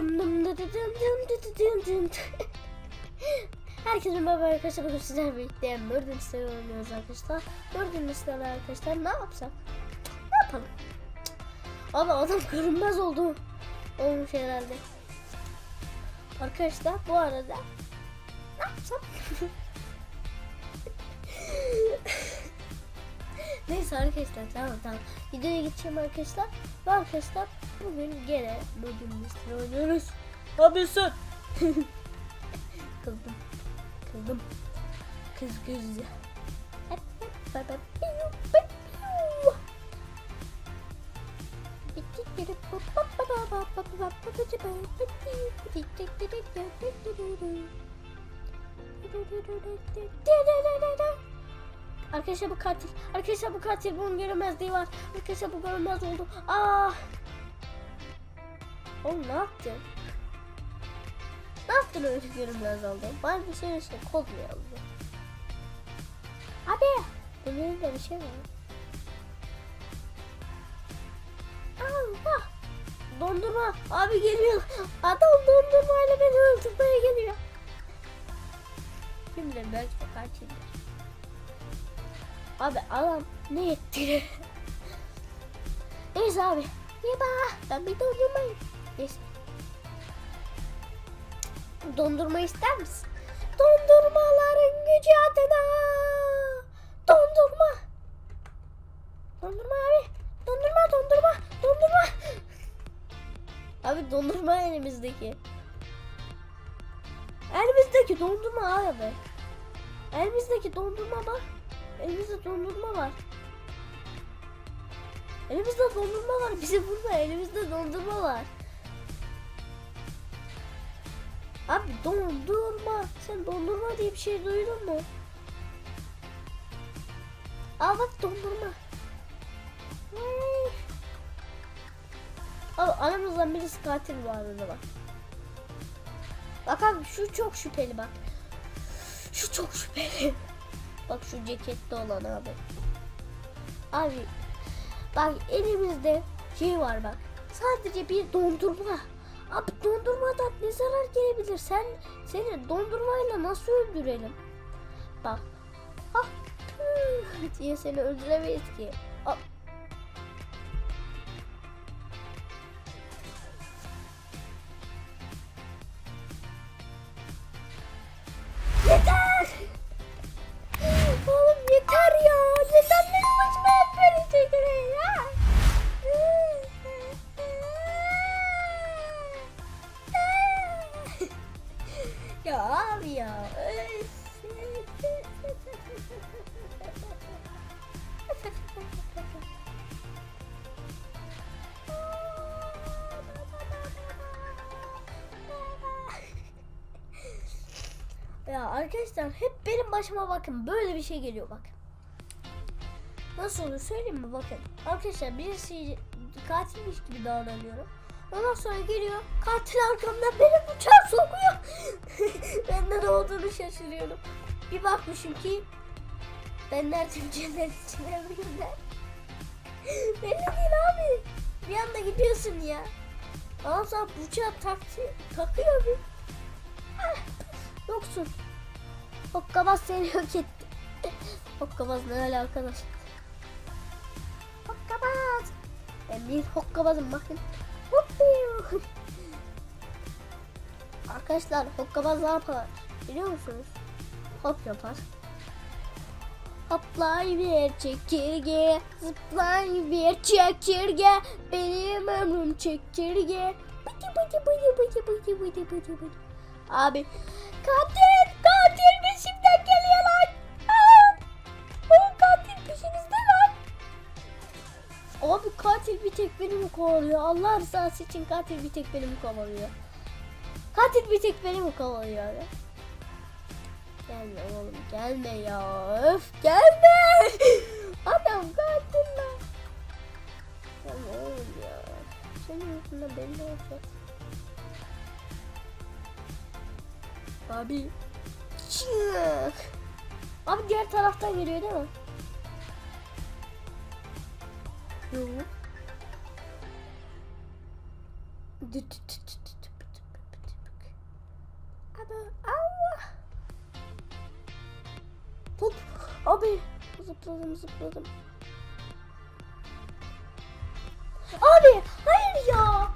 Dım dım dı dı dım dım dı dı dım dım. Herkese merhaba arkadaşlar. Bugün sizlerle birlikte Murder Mystery oynuyoruz arkadaşlar. Murder Mystery arkadaşlar ne yapsak? Ne yapalım? Ama adam görünmez oldu. Olmuş herhalde. Arkadaşlar bu arada ne yapsam? Neyse arkadaşlar tamam tamam. Videoya geçeceğim arkadaşlar. Ve arkadaşlar bugün gene Murder Mystery oynuyoruz. Ne yapıyorsun? Kızdım. Kızdım. Kız kız. Arkadaşlar bu katil. Arkadaşlar bu katil. Bunun görünmezliği var. Arkadaşlar bu görünmez oldu. Ah. Oğlum ne yaptın? Ne yaptın öyle görünmez oldu? Bana bir şey işte kod mu yazdı? Abi. Bunun elinde bir şey var. Allah. Dondurma. Abi geliyor. Adam dondurmayla beni öldürmeye geliyor. Bilir belki katildir. Abi adam ne etti? Neyse abi. Yeba. Ben bir dondurmayım. Neyse. Dondurma ister misin? Dondurmaların gücü adına. Dondurma. Dondurma abi. Dondurma dondurma dondurma. Abi dondurma elimizdeki. Elimizdeki dondurma abi. Elimizdeki dondurma bak. Elimizde dondurma var. Elimizde dondurma var. Bizi vurma. Elimizde dondurma var. Abi dondurma. Sen dondurma diye bir şey duydun mu? Al bak dondurma. Abi aramızdan birisi katil bu arada bak. Bak abi şu çok şüpheli bak. Şu çok şüpheli. Bak şu ceketli olan abi. Abi bak elimizde şey var bak. Sadece bir dondurma. Abi dondurmadan ne zarar gelebilir? Sen seni dondurmayla nasıl öldürelim? Bak. Ah diye seni öldüremeyiz ki. Arkadaşlar hep benim başıma bakın böyle bir şey geliyor bak. Nasıl olur söyleyeyim mi bakın. Arkadaşlar birisi katilmiş gibi davranıyorum. Ondan sonra geliyor katil arkamdan beni bıçak sokuyor. ben ne olduğunu şaşırıyorum. Bir bakmışım ki ben neredeyim cennet içine birden. Belli değil abi. Bir anda gidiyorsun ya. Ondan sonra bıçağı taktı, takıyor bir. Heh, Yoksun. Hokkabaz seni yok etti. Hokkabaz ne öyle arkadaş? Hokkabaz. Ben bir hokkabazım bakın. Arkadaşlar hokkabaz ne yapar? Biliyor musunuz? Hop yapar. Hoplay bir çekirge, zıplay bir çekirge, benim ömrüm çekirge. Bıdı bıdı bıdı bıdı bıdı bıdı bıdı bıdı. Abi katil katil peşimden geliyor lan. Aa, o katil peşimizde lan. Abi katil bir tek beni mi kovalıyor? Allah rızası için katil bir tek beni mi kovalıyor? Katil bir tek beni mi kovalıyor? Gelme oğlum gelme ya. Öf gelme. Adam katil lan. Gelme oğlum ya. Senin yüzünden belli olacak. Abi ışık. Abi diğer taraftan geliyor değil mi? Yok. Ama Allah. Hop. Abi zıpladım zıpladım. Abi hayır ya.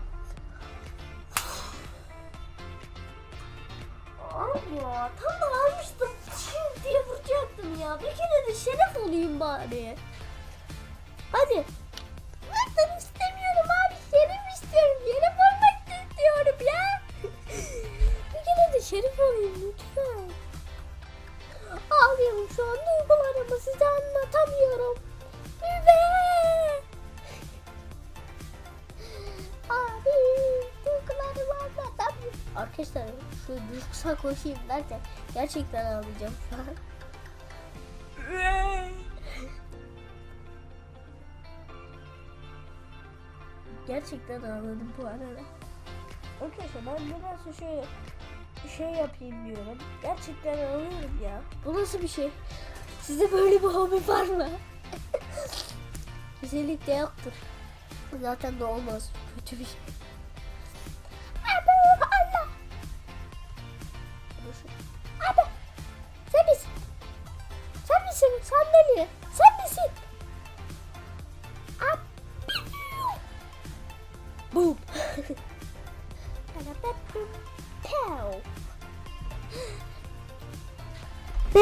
Abi ya tam ya. Bir kere de şeref olayım bari. Hadi. Ben istemiyorum abi. Şerif istiyorum. Şerif olmak istiyorum ya. bir kere de şerif olayım lütfen. Ağlıyorum şu an duygularımı size anlatamıyorum. Üve! Abi duygularımı anlatamıyorum. Arkadaşlar şu duygusal koşayım derken gerçekten ağlayacağım şu an. Gerçekten ağladım bu arada. Arkadaşlar ben nedense şöyle şey yapayım diyorum. Gerçekten ağlıyorum ya. Bu nasıl bir şey? Size böyle bir hobi var mı? Kesinlikle yoktur. Zaten de olmaz. Kötü bir şey.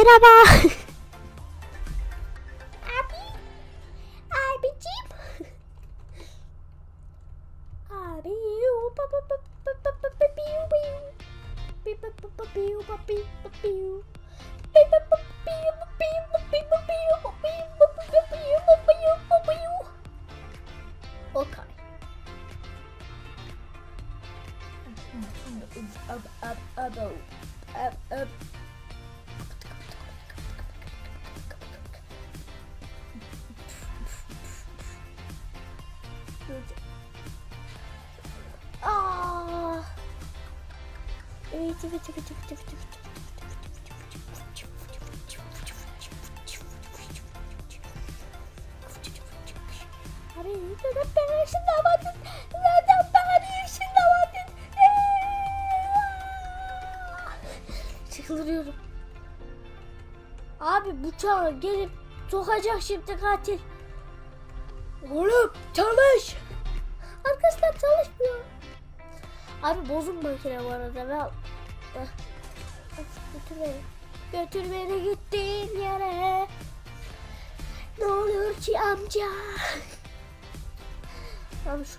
Merhaba. Abi. Abi neden bana ışınlamadın? Neden bana ışınlamadın? Çıldırıyorum. Abi bıçağı gelip sokacak şimdi katil. Oğlum çalış. Abi bozuk makine bu arada. Ben... Ah, Götür beni. Götür beni gittiğin yere. Ne olur ki amca. Abi şu...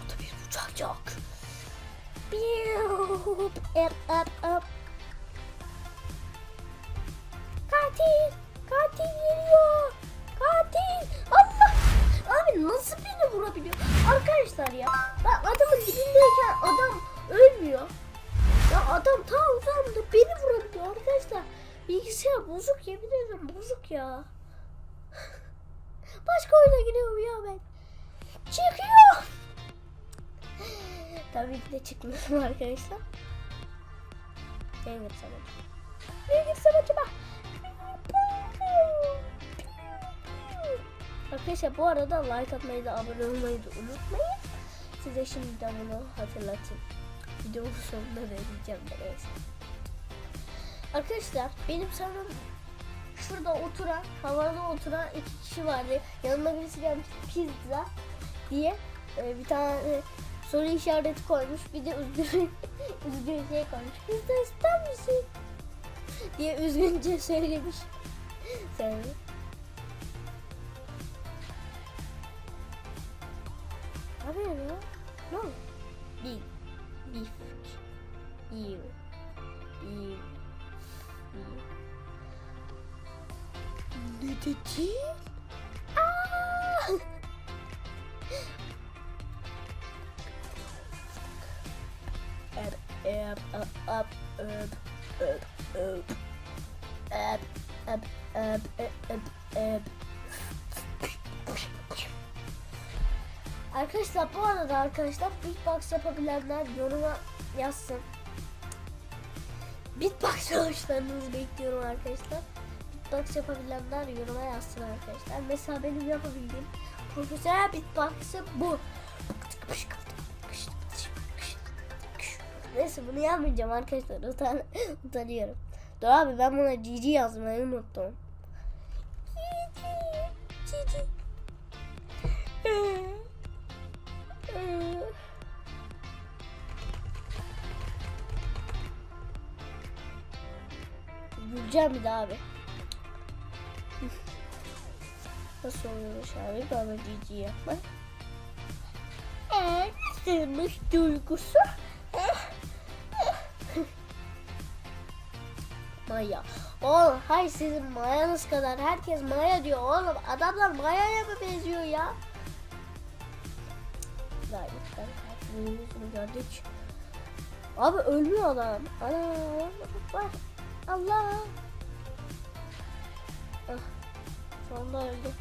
Burada bir uçak yok. Piu, Up, up, up. Katil! Katil geliyor! Katil! Allah! Abi nasıl beni vurabiliyor? Arkadaşlar ya bozuk yemin ederim bozuk ya. Başka oyuna giriyorum ya ben. Çıkıyor. Tabii ki de çıkmıyorum arkadaşlar. Benim sana. Benim sana bak. Arkadaşlar bu arada like atmayı da abone olmayı da unutmayın. Size şimdiden bunu hatırlatayım. Videonun sonunda da diyeceğim de neyse. Arkadaşlar benim sanırım şurada oturan, havada oturan iki kişi vardı. Yanına birisi gelmiş pizza diye e, bir tane soru işareti koymuş. Bir de üzgün, üzgün şey koymuş. Pizza ister misin? diye üzgünce söylemiş. Söylemiş. Abi? Ne oldu? Beef. Beef. Beef. Up, up, up, up, up, up. Up, up, up, up, up, up. Arkadaşlar bu arada arkadaşlar beatbox yapabilenler yoruma yazsın. Beatbox çalışlarınızı bekliyorum arkadaşlar. Beatbox yapabilenler yoruma yazsın arkadaşlar. Mesela benim yapabildiğim profesyonel beatbox'ı bu. Neyse bunu yapmayacağım arkadaşlar. Utan utanıyorum. Dur abi ben buna cici yazmayı unuttum. Cici. Güleceğim bir daha abi. Nasıl oluyormuş abi bana cici yapmak? Eee nasılmış duygusu? Maya. Oğlum hayır sizin mayanız kadar herkes maya diyor oğlum. Adamlar mayaya mı benziyor ya? Ben yüzünü gördük. Abi ölmüyor adam. Ana bak. Allah. Sonunda öldü.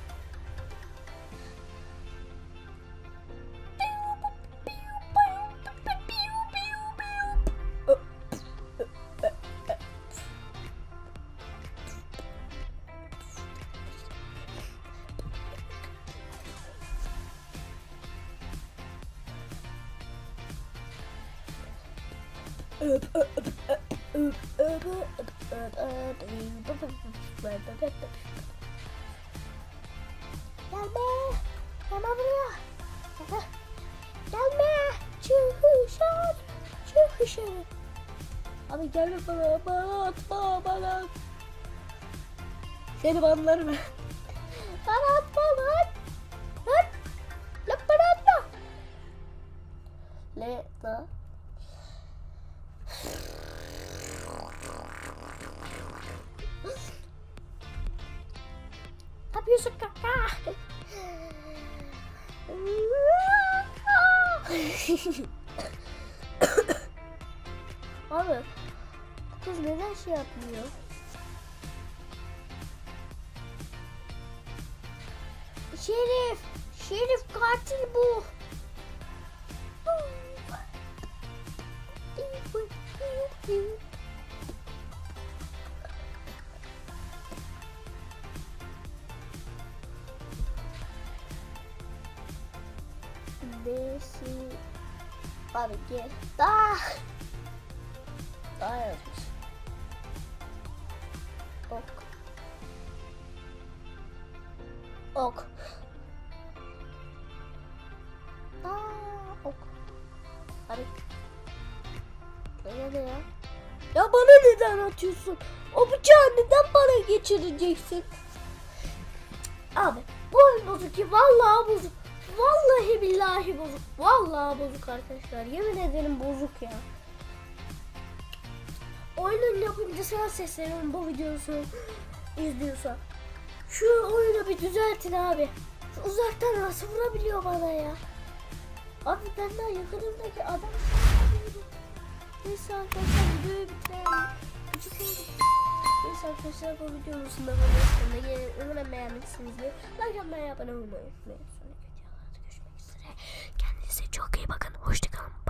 öp öp öp öp öp öp öp öp öp öp öp öp öp öp Gelme. Gelme buraya. Gelme. Gelme. Çık dışarı. Çık dışarı. Abi gelme bana. Bana atma. Bana. Seni banlarım. Yapmıyor? Şerif! Şerif katil bu! Besi Abi gel. Daha. Daha bana atıyorsun? O bıçağı neden bana geçireceksin? Abi bu oyun bozuk ki vallahi bozuk. Vallahi billahi bozuk. Vallahi bozuk arkadaşlar. Yemin ederim bozuk ya. Oyunun yapımcısına sesleniyorum bu videosu izliyorsa. Şu oyunu bir düzeltin abi. Şu uzaktan nasıl vurabiliyor bana ya? Abi benden yakınımdaki adam Neyse arkadaşlar videoyu bitirelim. Küçük oldu. Neyse arkadaşlar bu videomuzun da böyle sonuna gelin. Umarım beğenmişsinizdir. Like atmayı, abone olmayı unutmayın. Sonraki videolarda görüşmek üzere. Kendinize çok iyi bakın. Hoşçakalın.